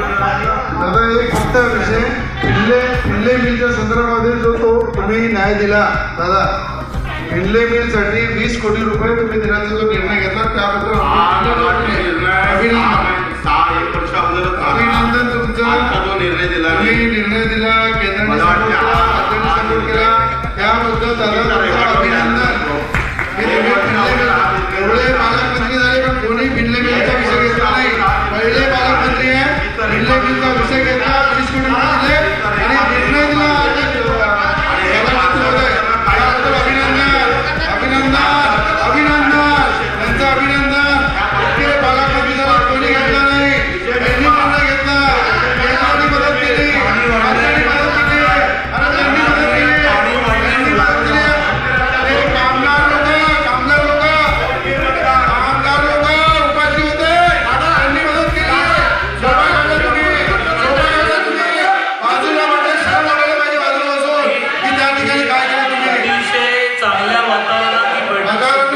दादा एक फक्त विषय. फिल्ले फिल्ले मिलच्या संदर्भामध्ये जो तो तुम्ही न्याय दिला दादा फिल्ले मिलसाठी वीस कोटी रुपये तुम्ही दिल्याचा जो निर्णय घेतला त्याबद्दल अभिनंदन. तुमचा. निर्णय दिला निर्णय दिला केंद्राने 하나가